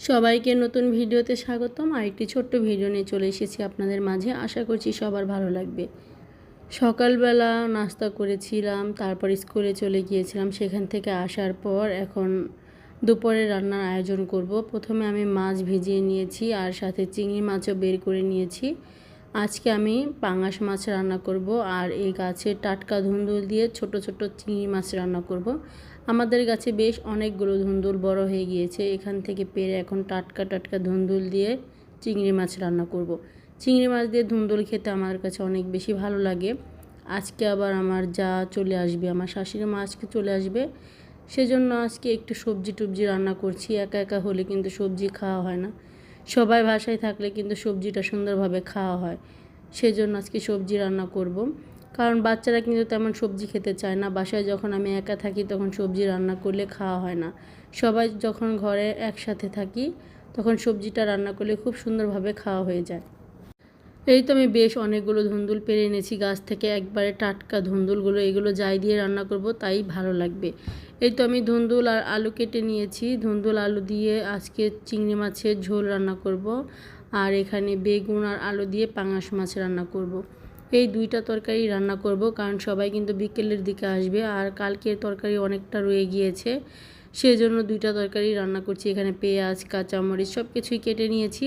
সবাইকে নতুন ভিডিওতে স্বাগতম। আরেকটি ছোট্ট ভিডিও নিয়ে চলে এসেছি আপনাদের মাঝে। আশা করছি সবার ভালো লাগবে। সকালবেলা নাস্তা করেছিলাম, তারপর স্কুলে চলে গিয়েছিলাম। সেখান থেকে আসার পর এখন দুপুরে রান্নার আয়োজন করব। প্রথমে আমি মাছ ভিজিয়ে নিয়েছি আর সাথে চিংড়ি মাছও বের করে নিয়েছি। আজকে আমি পাঙাশ মাছ রান্না করব আর এই গাছের টাটকা ধুন্দুল দিয়ে ছোট ছোট চিংড়ি মাছ রান্না করব। আমাদের গাছে বেশ অনেকগুলো ধুন্দুল বড় হয়ে গিয়েছে। এখান থেকে পেরে এখন টাটকা টাটকা ধুন্দুল দিয়ে চিংড়ি মাছ রান্না করব। চিংড়ি মাছ দিয়ে ধুন্দুল খেতে আমার কাছে অনেক বেশি ভালো লাগে। আজকে আবার আমার যা চলে আসবে, আমার শাশুড়ি মা আজকে চলে আসবে, সেজন্য আজকে একটু সবজি টুবজি রান্না করছি। একা একা হলে কিন্তু সবজি খাওয়া হয় না। সবাই বাসায় থাকলে কিন্তু সবজিটা সুন্দরভাবে খাওয়া হয়। সেজন্য আজকে সবজি রান্না করব। কারণ বাচ্চারা কিন্তু তেমন সবজি খেতে চায় না। বাসায় যখন আমি একা থাকি তখন সবজি রান্না করলে খাওয়া হয় না। সবাই যখন ঘরে একসাথে থাকি তখন সবজিটা রান্না করলে খুব সুন্দরভাবে খাওয়া হয়ে যায়। এই তো আমি বেশ অনেকগুলো ধুন্দুল পেরে এনেছি। গাছ থেকে একবারে টাটকা ধুন্দুলগুলো, এগুলো যাই দিয়ে রান্না করব, তাই ভালো লাগবে। এই তো আমি ধুন্দুল আর আলু কেটে নিয়েছি। ধুন্দুল, আলু দিয়ে আজকে চিংড়ি মাছের ঝোল রান্না করব। আর এখানে বেগুন আর আলু দিয়ে পাঙাশ মাছ রান্না করব। এই দুইটা তরকারি রান্না করব, কারণ সবাই কিন্তু বিকেলের দিকে আসবে আর কালকের তরকারি অনেকটা রয়ে গিয়েছে। সেই জন্য দুইটা তরকারি রান্না করছি, এখানে পেঁয়াজ, কাঁচামরিচ সব কিছুই কেটে নিয়েছি।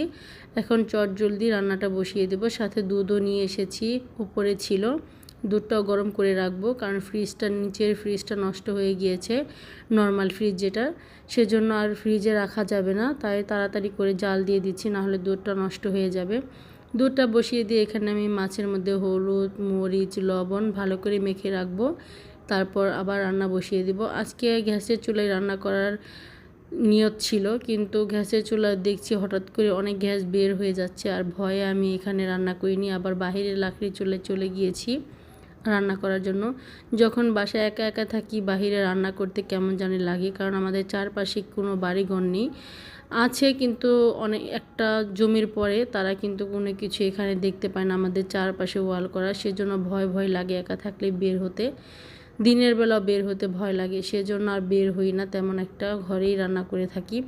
এখন চট জলদি রান্নাটা বসিয়ে দেব, সাথে দুধও নিয়ে এসেছি, উপরে ছিল। দুধটাও গরম করে রাখব, কারণ ফ্রিজটার নিচের ফ্রিজটা নষ্ট হয়ে গিয়েছে, নর্মাল ফ্রিজ যেটা। সেজন্য আর ফ্রিজে রাখা যাবে না, তাই তাড়াতাড়ি করে জাল দিয়ে দিচ্ছি, নাহলে দুধটা নষ্ট হয়ে যাবে। দুধটা বসিয়ে দিয়ে এখানে আমি মাছের মধ্যে হলুদ, মরিচ, লবণ ভালো করে মেখে রাখব। তারপর আবার রান্না বসিয়ে দিব। আজকে গ্যাসের চুলায় রান্না করার নিয়ত ছিল, কিন্তু গ্যাসের চুলা দেখছি হঠাৎ করে অনেক গ্যাস বের হয়ে যাচ্ছে আর ভয়ে আমি এখানে রান্না করিনি। আবার বাহিরে লাকড়ি চুলে চলে গিয়েছি। রান্না করার জন্য। যখন বাসায় একা একা থাকি, বাহিরে রান্না করতে কেমন জানি লাগে, কারণ আমাদের চারপাশে কোনো বাড়িঘর নেই। আছে কিন্তু অনেক, একটা জমির পরে তারা কিন্তু কোনো কিছু এখানে দেখতে পায় না, আমাদের চারপাশে ওয়াল করা। সেজন্য ভয় ভয় লাগে একা থাকলে বের হতে। দিনের বেলা বের হতে ভয় লাগে, সেজন্য আর বের হই না, তেমন একটা ঘরেই রান্না করে থাকি।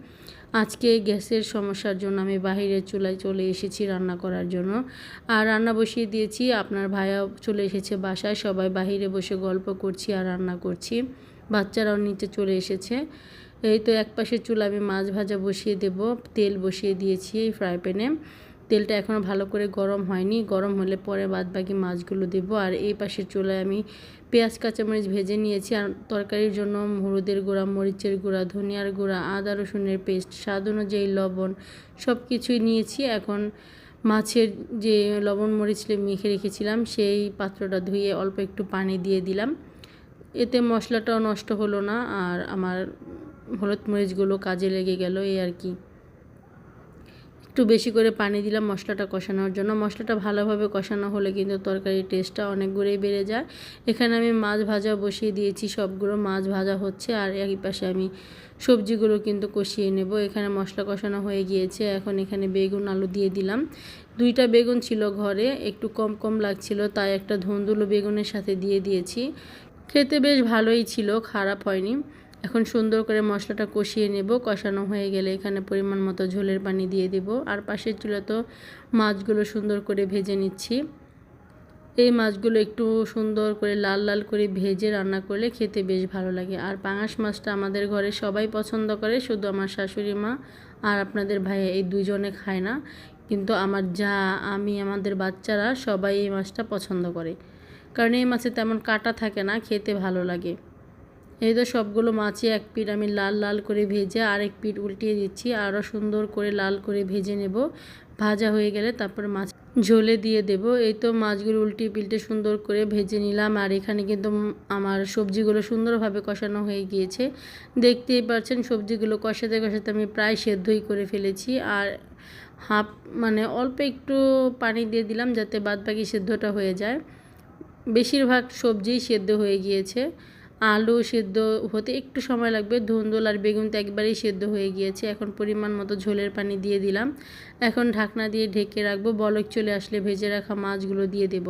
আজকে গ্যাসের সমস্যার জন্য আমি বাহিরের চুলায় চলে এসেছি রান্না করার জন্য। আর রান্না বসিয়ে দিয়েছি। আপনার ভাইয়া চলে এসেছে বাসায়। সবাই বাহিরে বসে গল্প করছি আর রান্না করছি। বাচ্চারাও নিচে চলে এসেছে। এই তো এক পাশে চুলা আমি মাছ ভাজা বসিয়ে দেব। তেল বসিয়ে দিয়েছি এই ফ্রাই প্যানে। তেলটা এখনও ভালো করে গরম হয়নি। গরম হলে পরে বাদ বাকি মাছগুলো দেবো। আর এই পাশের চুলায় আমি পেঁয়াজ, কাঁচামরিচ ভেজে নিয়েছি। আর তরকারির জন্য হলুদের গুঁড়া, মরিচের গুঁড়া, ধনিয়ার গুঁড়া, আদা, রসুনের পেস্ট, স্বাদ অনুযায়ী লবণ সব কিছুই নিয়েছি। এখন মাছের যে লবণ, মরিচ মেখে রেখেছিলাম, সেই পাত্রটা ধুয়ে অল্প একটু পানি দিয়ে দিলাম। এতে মশলাটাও নষ্ট হলো না। আর আমার হলুদ মরিচগুলো কাজে লেগে গেল এই আর কি। একটু বেশি করে পানি দিলাম মশলাটা কষানোর জন্য। মশলাটা ভালোভাবে কষানো হলে কিন্তু তরকারির টেস্টটা অনেক বেড়ে যায়। এখানে আমি মাছ ভাজা বসিয়ে দিয়েছি, সবগুলো মাছ ভাজা হচ্ছে। আর একই পাশে আমি সবজিগুলো কিন্তু কষিয়ে নেব। এখানে মশলা কষানো হয়ে গিয়েছে। এখন এখানে বেগুন, আলু দিয়ে দিলাম। দুইটা বেগুন ছিল ঘরে, একটু কম কম লাগছিল, তাই একটা ধুন্দুলো বেগুনের সাথে দিয়ে দিয়েছি। খেতে বেশ ভালোই ছিল, খারাপ হয়নি। এখন সুন্দর করে মশলাটা কষিয়ে নেব। কষানো হয়ে গেলে এখানে পরিমাণ মতো ঝোলের পানি দিয়ে দেব। আর পাশের চুলা তো মাছগুলো সুন্দর করে ভেজে নিচ্ছি। এই মাছগুলো একটু সুন্দর করে লাল লাল করে ভেজে রান্না করলে খেতে বেশ ভালো লাগে। আর পাঙাশ মাছটা আমাদের ঘরে সবাই পছন্দ করে, শুধু আমার শাশুড়ি মা আর আপনাদের ভাইয়া এই দুজনে খায় না। কিন্তু আমার যা, আমি, আমাদের বাচ্চারা সবাই এই মাছটা পছন্দ করে। কারণ এই মাছে তেমন কাটা থাকে না, খেতে ভালো লাগে। এই তো সবগুলো মাছে এক পিঠ আমি লাল লাল করে ভেজে আরেক পিঠ উল্টিয়ে দিচ্ছি আরও সুন্দর করে লাল করে ভেজে নেব। ভাজা হয়ে গেলে তারপর মাছ ঝোলে দিয়ে দেব। এই তো মাছগুলো উল্টিয়ে পিল্টে সুন্দর করে ভেজে নিলাম। আর এখানে কিন্তু আমার সবজিগুলো সুন্দরভাবে কষানো হয়ে গিয়েছে। দেখতেই পাচ্ছেন সবজিগুলো কষাতে কষাতে আমি প্রায় সেদ্ধই করে ফেলেছি। আর হাফ মানে অল্প একটু পানি দিয়ে দিলাম যাতে বাদবাকি সেদ্ধটা হয়ে যায়। বেশিরভাগ সবজিই সেদ্ধ হয়ে গিয়েছে। আলু সেদ্ধ হতে একটু সময় লাগবে। ধুন্দুল আর বেগুন তো একবারেই সেদ্ধ হয়ে গিয়েছে। এখন পরিমাণ মতো ঝোলের পানি দিয়ে দিলাম। এখন ঢাকনা দিয়ে ঢেকে রাখব। বলক চলে আসলে ভেজে রাখা মাছগুলো দিয়ে দেব।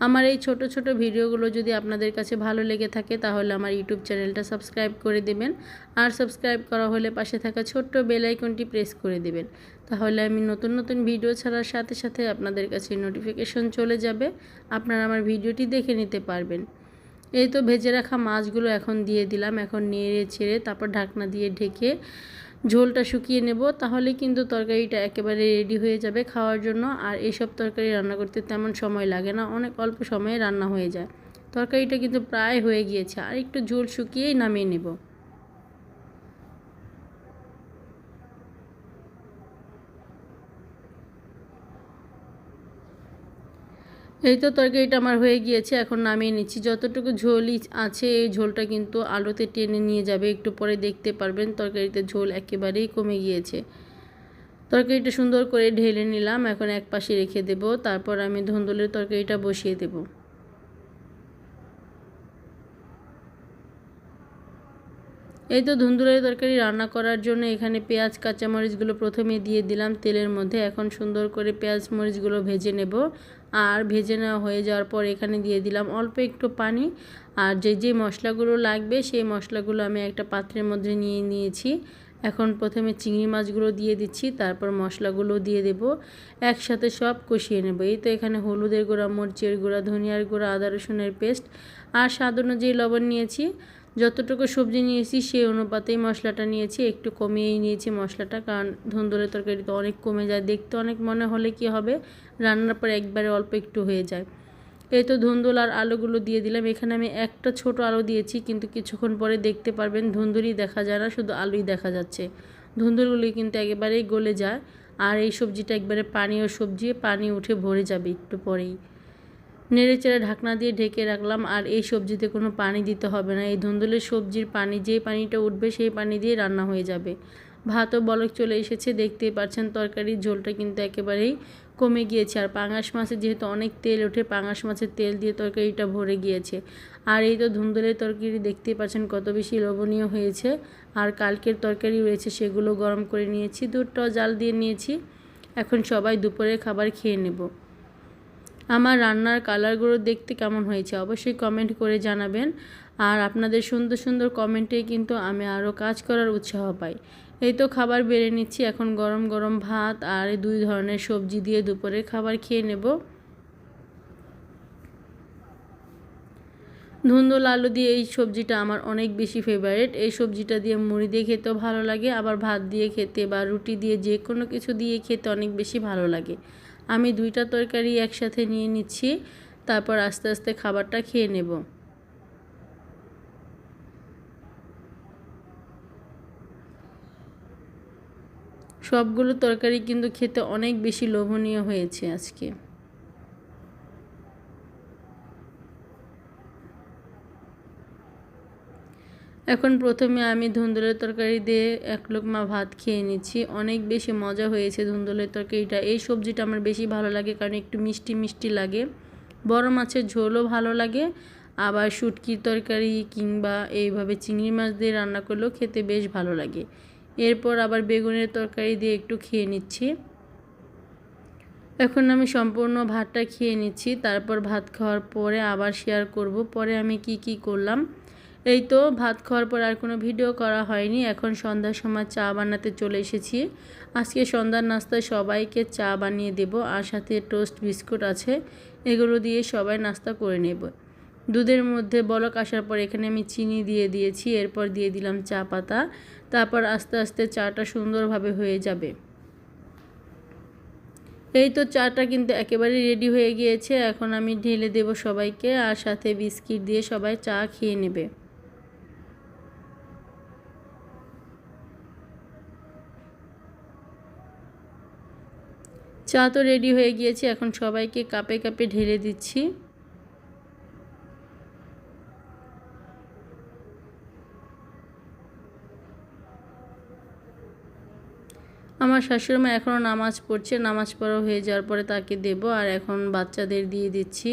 আমার এই ছোট ছোট ভিডিওগুলো যদি আপনাদের কাছে ভালো লেগে থাকে, তাহলে আমার ইউটিউব চ্যানেলটা সাবস্ক্রাইব করে দেবেন। আর সাবস্ক্রাইব করা হলে পাশে থাকা ছোট্ট বেল আইকনটি প্রেস করে দেবেন। তাহলে আমি নতুন নতুন ভিডিও ছাড়ার সাথে সাথে আপনাদের কাছে নোটিফিকেশন চলে যাবে। আপনারা আমার ভিডিওটি দেখে নিতে পারবেন। এই তো ভেজে রাখা মাছগুলো এখন দিয়ে দিলাম। এখন নেড়ে ছেড়ে তারপর ঢাকনা দিয়ে ঢেকে ঝোলটা শুকিয়ে নেব। তাহলে কিন্তু তরকারিটা একেবারে রেডি হয়ে যাবে খাওয়ার জন্য। আর এইসব তরকারি রান্না করতে তেমন সময় লাগে না। অনেক অল্প সময়ে রান্না হয়ে যায়। তরকারিটা কিন্তু প্রায় হয়ে গিয়েছে। আর একটু ঝোল শুকিয়েই নামিয়ে নেব। এই তো তরকারিটা আমার হয়ে গিয়েছে, এখন নামিয়ে নিচ্ছি। যতটুকু ঝোলই আছে, এই ঝোলটা কিন্তু আলোতে টেনে নিয়ে যাবে, একটু পরে দেখতে পারবেন। তরকারিতে ঝোল একেবারেই কমে গিয়েছে। তরকারিটা সুন্দর করে ঢেলে নিলাম, এখন এক পাশে রেখে দেব, তারপর আমি ধন্দলের তরকারিটা বসিয়ে দেবো। এই তো ধুন্দুলের তরকারি রান্না করার জন্য এখানে পেঁয়াজ, কাঁচামরিচগুলো প্রথমে দিয়ে দিলাম তেলের মধ্যে। এখন সুন্দর করে পেঁয়াজ, মরিচগুলো ভেজে নেব। আর ভেজে নেওয়া হয়ে যাওয়ার পর এখানে দিয়ে দিলাম অল্প একটু পানি। আর যে যে মশলাগুলো লাগবে সেই মশলাগুলো আমি একটা পাত্রের মধ্যে নিয়ে নিয়েছি। এখন প্রথমে চিংড়ি মাছগুলো দিয়ে দিচ্ছি, তারপর মশলাগুলো দিয়ে দেব। একসাথে সব কষিয়ে নেব। এই তো এখানে হলুদের গুঁড়া, মরিচের গুঁড়া, ধনিয়ার গুঁড়া, আদা রসুনের পেস্ট আর স্বাদ অনুযায়ী লবণ নিয়েছি। যতটুকু সবজি নিয়েছি, সেই অনুপাতেই মশলাটা নিয়েছি। একটু কমিয়েই নিয়েছি মশলাটা, কারণ ধুন্দুলের তরকারি তো অনেক কমে যায়। দেখতে অনেক মনে হলে কি হবে? রান্নার পর একবারে অল্প একটু হয়ে যায়। এই তো ধুন্দুল আর আলুগুলো দিয়ে দিলাম। এখানে আমি একটা ছোট আলু দিয়েছি, কিন্তু কিছুক্ষণ পরে দেখতে পারবেন ধুন্দুলই দেখা যায় না, শুধু আলুই দেখা যাচ্ছে। ধুন্দুলগুলি কিন্তু একেবারেই গলে যায়। আর এই সবজিটা একবারে পানীয় সবজি, পানি উঠে ভরে যাবে একটু পরেই। নেড়ে চেড়ে ঢাকনা দিয়ে ঢেকে রাখলাম আর এই সবজিতে কোনো পানি দিতে হবে না। এই ধুন্দুলের সবজির পানি, যে পানিটা উঠবে সেই পানি দিয়ে রান্না হয়ে যাবে। ভাতও বলক চলে এসেছে, দেখতেই পাচ্ছেন তরকারির ঝোলটা কিন্তু একেবারেই কমে গিয়েছে। আর পাঙাশ মাছে যেহেতু অনেক তেল ওঠে, পাঙাশ মাছের তেল দিয়ে তরকারিটা ভরে গিয়েছে। আর এই তো ধুন্দুলের তরকারি দেখতেই পাচ্ছেন কত বেশি লোভনীয় হয়েছে। আর কালকের তরকারি রয়েছে, সেগুলো গরম করে নিয়েছি, দুধটাও জাল দিয়ে নিয়েছি। এখন সবাই দুপুরের খাবার খেয়ে নেব। আমার রান্নার কালারগুলো দেখতে কেমন হয়েছে অবশ্যই কমেন্ট করে জানাবেন। আর আপনাদের সুন্দর সুন্দর কমেন্টে কিন্তু আমি আরও কাজ করার উৎসাহ পাই। এই তো খাবার বেড়ে নিচ্ছি, এখন গরম গরম ভাত আর দুই ধরনের সবজি দিয়ে দুপুরে খাবার খেয়ে নেব। ধুন্দুল আলু দিয়ে এই সবজিটা আমার অনেক বেশি ফেভারিট এই সবজিটা দিয়ে মুড়ি দিয়ে খেতেও ভালো লাগে, আবার ভাত দিয়ে খেতে বা রুটি দিয়ে যে কোনো কিছু দিয়ে খেতে অনেক বেশি ভালো লাগে। আমি দুইটা তরকারি একসাথে নিয়ে নিচ্ছি, তারপর আস্তে আস্তে খাবারটা খেয়ে নেব। সবগুলো তরকারি কিন্তু খেতে অনেক বেশি লোভনীয় হয়েছে আজকে। এখন প্রথমে আমি ধুন্দুলের তরকারি দিয়ে এক লোকমা ভাত খেয়ে নিচ্ছি। অনেক বেশি মজা হয়েছে ধুন্দুলের তরকারিটা। এই সবজিটা আমার বেশি ভালো লাগে কারণ একটু মিষ্টি মিষ্টি লাগে। বড় মাছের ঝোলও ভালো লাগে। আবার শুটকির তরকারি কিংবা এইভাবে চিংড়ি মাছ দিয়ে রান্না করলেও খেতে বেশ ভালো লাগে। এরপর আবার বেগুনের তরকারি দিয়ে একটু খেয়ে নিচ্ছি। এখন আমি সম্পূর্ণ ভাতটা খেয়ে নিচ্ছি। তারপর ভাত খাওয়ার পরে আবার শেয়ার করব। পরে আমি কি কি করলাম? এই তো ভাত খাওয়ার পর আর কোনো ভিডিও করা হয়নি। এখন সন্ধ্যার সময় চা বানাতে চলে এসেছি। আজকে সন্ধ্যার নাস্তায় সবাইকে চা বানিয়ে দেব আর সাথে টোস্ট বিস্কুট আছে। এগুলো দিয়ে সবাই নাস্তা করে নেব। দুধের মধ্যে বলক আসার পর এখানে আমি চিনি দিয়ে দিয়েছি, এরপর দিয়ে দিলাম চা পাতা। তারপর আস্তে আস্তে চাটা সুন্দরভাবে হয়ে যাবে। এই তো চাটা কিন্তু একেবারে রেডি হয়ে গিয়েছে। এখন আমি ঢেলে দেব সবাইকে আর সাথে বিস্কিট দিয়ে সবাই চা খেয়ে নেবে। চা তো রেডি হয়ে গিয়েছে, এখন সবাইকে কাপে কাপে ঢেলে দিচ্ছি। আমার শাশুড়িমা এখনও নামাজ পড়ছে, নামাজ পড়া হয়ে যাওয়ার পরে তাকে দেব, আর এখন বাচ্চাদের দিয়ে দিচ্ছি।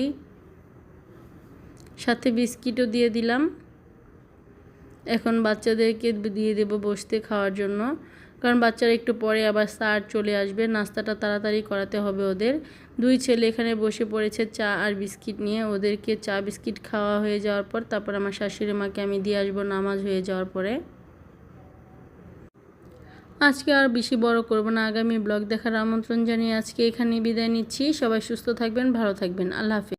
সাথে বিস্কিটও দিয়ে দিলাম। এখন বাচ্চাদেরকে দিয়ে দেব বসতে খাওয়ার জন্য। কারণ বাচ্চারা একটু পরে আবার স্যার চলে আসবে। নাস্তাটা তাড়াতাড়ি করাতে হবে ওদের। দুই ছেলে এখানে বসে পড়েছে চা আর বিস্কিট নিয়ে। ওদেরকে চা, বিস্কিট খাওয়া হয়ে যাওয়ার পর তারপর আমার শাশুড়ি মাকে আমি দিয়ে আসব নামাজ হয়ে যাওয়ার পরে। আজকে আর বেশি বড় করব না। আগামী ব্লগ দেখার আমন্ত্রণ জানিয়ে আজকে এখানে বিদায় নিচ্ছি। সবাই সুস্থ থাকবেন, ভালো থাকবেন। আল্লাহ হাফিজ।